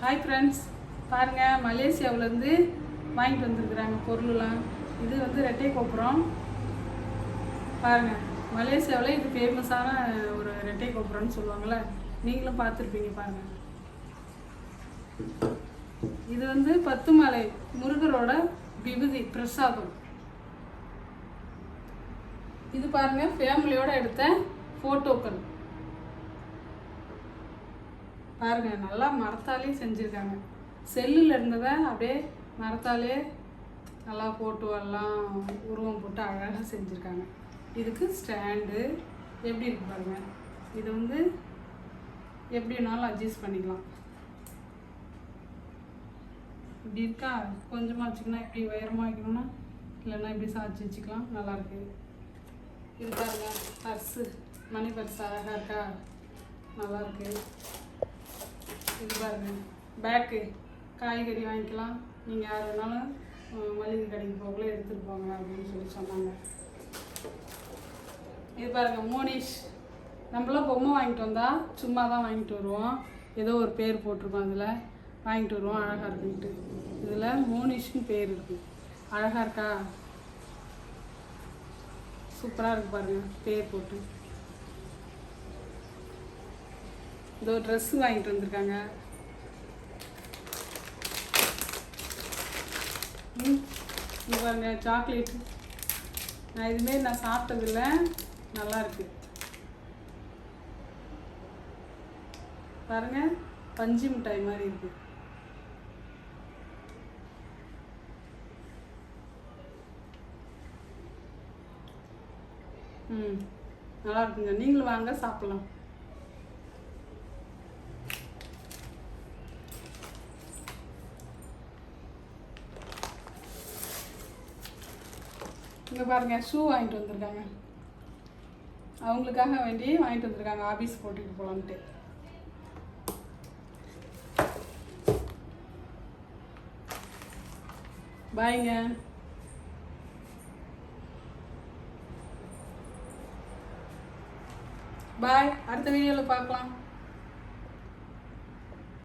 Hi friends பாருங்கள் மலேசியாவிலேருந்து வாங்கிட்டு வந்துருக்குறாங்க பொருளெலாம் இது வந்து ரெட்டை கோபுரம். பாருங்கள் மலேசியாவில் இது ஃபேமஸான ஒரு ரெட்டை கோபுரம்னு சொல்லுவாங்கள்ல நீங்களும் பார்த்துருப்பீங்க பாருங்கள் இது வந்து பத்துமலை முருகரோட விபதி பிரசாதம். இது பாருங்கள் ஃபேமிலியோடு எடுத்த ஃபோட்டோக்கள் பாருங்கள் நல்லா மரத்தாலே செஞ்சுருக்காங்க. செல்லில் இருந்ததை அப்படியே மரத்தாலே நல்லா போட்டு எல்லாம் உருவம் போட்டு அழகாக செஞ்சுருக்காங்க. இதுக்கு ஸ்டாண்டு எப்படி இருக்கு பாருங்கள் இது வந்து எப்படி வேணாலும் அட்ஜஸ்ட் பண்ணிக்கலாம். இப்படி இருக்கா? கொஞ்சமாக வச்சுக்கணும். இப்படி உயரமாக வைக்கணும்னா இல்லைன்னா இப்படி சாய்ச்சி வச்சுக்கலாம். நல்லாயிருக்கு இது பாருங்கள் பர்ஸு. மணி பர்ஸ் அழகாக இருக்கா? நல்லாயிருக்கு இது பாருங்க. பேக்கு காய்கறி வாங்கிக்கலாம். நீங்கள் யார் வேணாலும் மளிகை கடைக்கு போகல எடுத்துகிட்டு போங்க அப்படின்னு சொல்லி சொன்னாங்க. இது பாருங்க மோனிஷ். நம்மளாம் பொம்மை வாங்கிட்டு வந்தால் சும்மா தான் வாங்கிட்டு வருவோம். ஏதோ ஒரு பேர் போட்டிருக்கோம் அதில். வாங்கிட்டு வருவோம் அழகாக இருக்குன்ட்டு. இதில் மோனிஷ்னு பேர் இருக்குது அழகாக இருக்கா? சூப்பராக இருக்கு பாருங்கள் பேர் போட்டு. இதோ ட்ரெஸ் வாங்கிட்டு வந்திருக்காங்க. ம் பாருங்க சாக்லேட் நான் இதுமாரி நான் சாப்பிட்டதில்ல. நல்லாயிருக்கு பாருங்க பஞ்சு மிட்டாய் மாதிரி இருக்குது ம் நல்லா இருக்குங்க. நீங்களும் வாங்க சாப்பிட்லாம். இங்கே பாருங்கள் ஷூ வாங்கிட்டு வந்திருக்காங்க. அவங்களுக்காக வேண்டி வாங்கிட்டு வந்திருக்காங்க ஆஃபீஸ் போட்டுட்டு போகலான்ட்டு பாய்ங்க. பாய் அடுத்த வீடியோவில் பார்க்கலாம்.